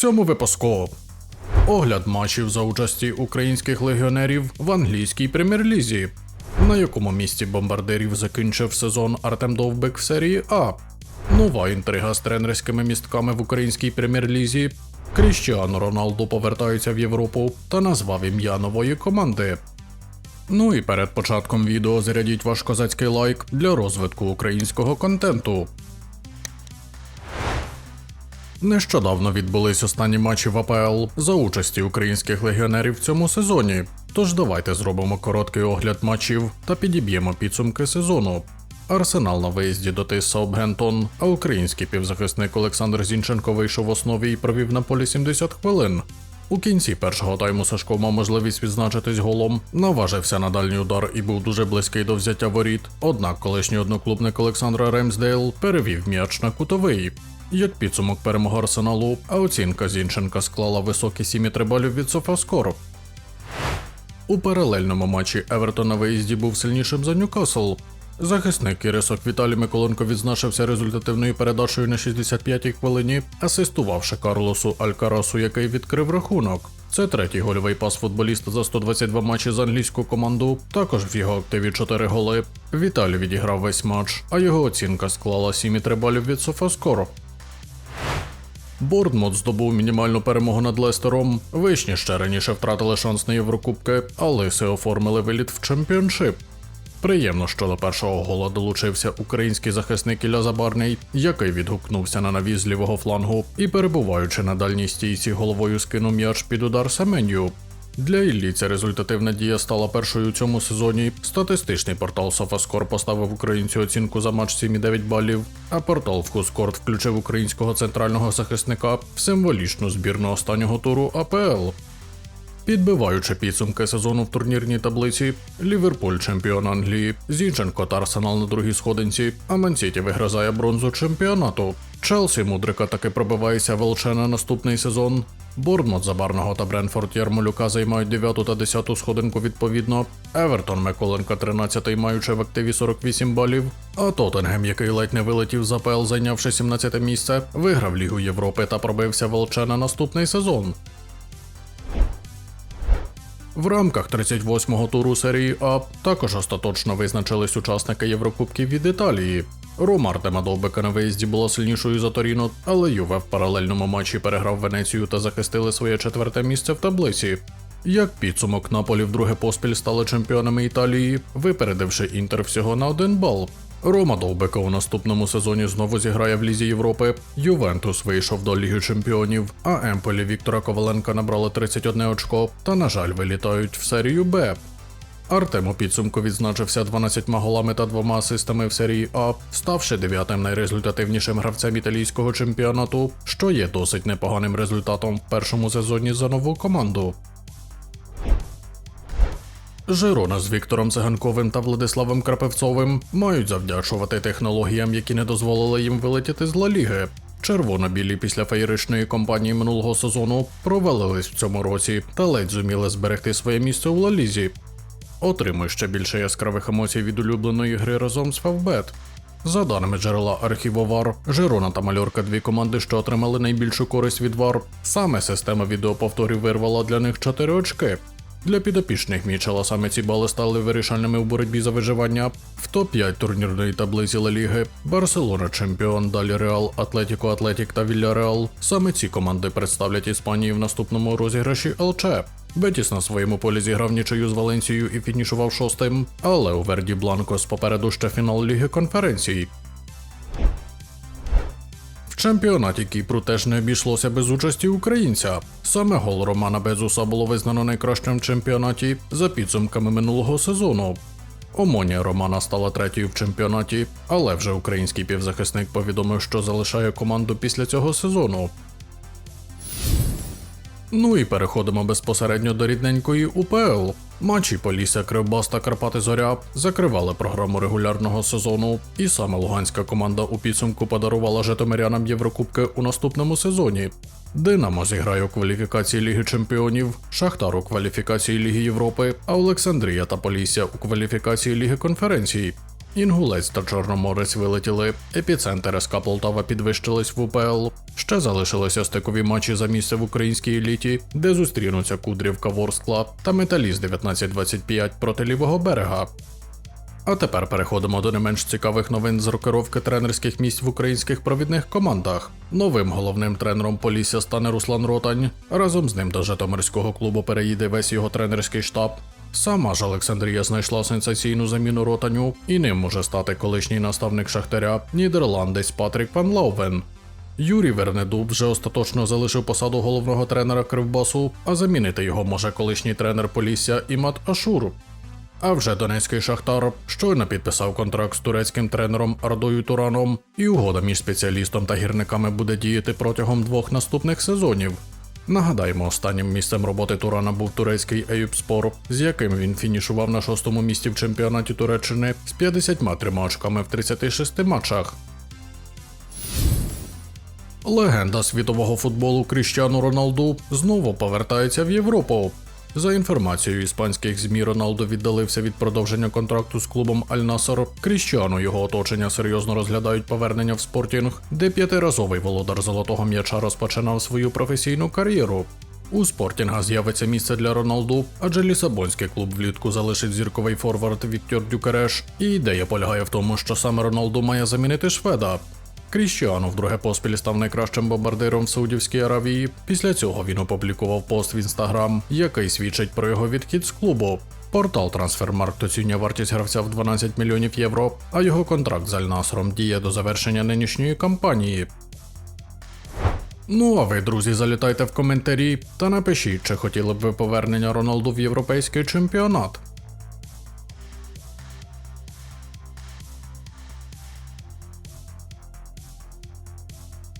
цьому випуску. Огляд матчів за участі українських легіонерів в англійській прем'єр-лізі, на якому місці бомбардирів закінчив сезон Артем Довбик в серії А. Нова інтрига з тренерськими містками в українській прем'єр-лізі. Кріщіано Роналду повертається в Європу та назвав ім'я нової команди. Ну і перед початком відео зарядіть ваш козацький лайк для розвитку українського контенту. Нещодавно відбулись останні матчі в АПЛ за участі українських легіонерів в цьому сезоні. Тож давайте зробимо короткий огляд матчів та підіб'ємо підсумки сезону. Арсенал на виїзді до ТИС Саутгемптон, а український півзахисник Олександр Зінченко вийшов в основі і провів на полі 70 хвилин. У кінці першого тайму Сашко мав можливість відзначитись голом, наважився на дальній удар і був дуже близький до взяття воріт. Однак колишній одноклубник Олександра Ремсдейл перевів м'яч на кутовий. Як підсумок перемоги Арсеналу, а оцінка Зінченка склала високі 7,3 балів від Софаскор. У паралельному матчі Евертон на виїзді був сильнішим за Ньюкасл. Захисник Ірисок Віталій Миколенко відзначився результативною передачею на 65-й хвилині, асистувавши Карлосу Алькарасу, який відкрив рахунок. Це третій гольовий пас футболіста за 122 матчі за англійську команду. Також в його активі 4 голи. Віталій відіграв весь матч, а його оцінка склала 7,3 балів від Софаскоро. Борнмут здобув мінімальну перемогу над Лестером. Вишні ще раніше втратили шанс на Єврокубки, а лиси оформили виліт в чемпіоншип. Приємно, що до першого гола долучився український захисник Ілля Забарний, який відгукнувся на навіз лівого флангу і, перебуваючи на дальній стійці, головою скинув м'яч під удар Семеню. Для Іллі ця результативна дія стала першою у цьому сезоні. Статистичний портал SofaScore поставив українцю оцінку за матч 7,9 балів, а портал Вкускорт включив українського центрального захисника в символічну збірну останнього туру АПЛ. Підбиваючи підсумки сезону в турнірній таблиці, Ліверпуль чемпіон Англії, Зінченко та Арсенал на другій сходинці, а Мансіті вигризає бронзу чемпіонату. Челсі Мудрика таки пробивається в ЛЧ на наступний сезон. Борнмут Забарного та Бренфорд Ярмолюка займають 9 та 10 сходинку відповідно. Евертон Миколенка 13-й, маючи в активі 48 балів. А Тоттенгем, який ледь не вилетів з АПЛ, зайнявши 17 місце, виграв Лігу Європи та пробився в ЛЧ на наступний сезон. В рамках 38-го туру серії А також остаточно визначились учасники Єврокубків від Італії. Рома Артема Довбика на виїзді була сильнішою за Торіно, але Юве в паралельному матчі переграв Венецію та захистили своє четверте місце в таблиці. Як підсумок Наполі вдруге поспіль стали чемпіонами Італії, випередивши Інтер всього на один бал. Рома Довбика у наступному сезоні знову зіграє в Лізі Європи. Ювентус вийшов до Ліги Чемпіонів, а Емполі Віктора Коваленка набрали 31 очко та, на жаль, вилітають в серію Б. Артем у підсумку відзначився 12 голами та двома асистами в серії А, ставши дев'ятим найрезультативнішим гравцем італійського чемпіонату, що є досить непоганим результатом в першому сезоні за нову команду. Жирона з Віктором Циганковим та Владиславом Крапивцовим мають завдячувати технологіям, які не дозволили їм вилетіти з Ла Ліги. Червоно-білі після феєричної кампанії минулого сезону провалились в цьому році та ледь зуміли зберегти своє місце у Ла Лізі. Отримуй ще більше яскравих емоцій від улюбленої гри разом з Фавбет. За даними джерела архіву ВАР, Жирона та Мальорка дві команди, що отримали найбільшу користь від ВАР. Саме система відеоповторів вирвала для них 4 очки. Для підопічних Мічела саме ці бали стали вирішальними у боротьбі за виживання. В топ-5 турнірної таблиці Ла Ліги Барселона чемпіон, далі Реал, Атлетіко Атлетік та Вільяреал. Саме ці команди представлять Іспанії в наступному розіграші ЛЧ. Бетіс на своєму полі зіграв нічию з Валенсією і фінішував шостим, але у Верді Бланкос попереду ще фінал Ліги конференцій. В чемпіонаті Кіпру теж не обійшлося без участі українця. Саме гол Романа Безуса було визнано найкращим в чемпіонаті за підсумками минулого сезону. Омонія Романа стала третьою в чемпіонаті, але вже український півзахисник повідомив, що залишає команду після цього сезону. Ну і переходимо безпосередньо до рідненької УПЛ. Матчі Полісся, Кривбас та Карпати Зоря закривали програму регулярного сезону, і саме луганська команда у підсумку подарувала житомирянам Єврокубки у наступному сезоні. Динамо зіграє у кваліфікації Ліги Чемпіонів, Шахтар у кваліфікації Ліги Європи, а Олександрія та Полісся у кваліфікації Ліги конференцій. Інгулець та Чорноморець вилетіли. Епіцентр СК Полтава підвищились в УПЛ. Ще залишилися стикові матчі за місце в українській еліті, де зустрінуться Кудрівка Ворскла та Металіст 1925 проти лівого берега. А тепер переходимо до не менш цікавих новин з рокировки тренерських місць в українських провідних командах. Новим головним тренером Полісся стане Руслан Ротань. Разом з ним до Житомирського клубу переїде весь його тренерський штаб. Сама ж Олександрія знайшла сенсаційну заміну Ротаню, і ним може стати колишній наставник Шахтаря, нідерландець Патрік Ван Лаувен. Юрій Вернедуб вже остаточно залишив посаду головного тренера Кривбасу, а замінити його може колишній тренер Полісся Імат Ашур. А вже донецький шахтар щойно підписав контракт з турецьким тренером Ардою Тураном, і угода між спеціалістом та гірниками буде діяти протягом двох наступних сезонів. Нагадаємо, останнім місцем роботи Турана був турецький Еюпспор, з яким він фінішував на шостому місці в чемпіонаті Туреччини з 53 очками в 36 матчах. Легенда світового футболу Кріщану Роналду знову повертається в Європу. За інформацією іспанських ЗМІ, Роналдо віддалився від продовження контракту з клубом Аль Насер. Кріщану його оточення серйозно розглядають повернення в спортінг, де п'ятиразовий володар золотого м'яча розпочинав свою професійну кар'єру. У спортінга з'явиться місце для Роналду, адже лісабонський клуб влітку залишить зірковий форвард Віктор Дюкереш, і ідея полягає в тому, що саме Роналду має замінити шведа. Кріщіану вдруге поспіль став найкращим бомбардиром в Саудівській Аравії. Після цього він опублікував пост в інстаграм, який свідчить про його відхід з клубу. Портал Трансфермаркт оцінює вартість гравця в 12 мільйонів євро, а його контракт з Аль-Насром діє до завершення нинішньої кампанії. Ну а ви, друзі, залітайте в коментарі та напишіть, чи хотіли б ви повернення Роналду в європейський чемпіонат.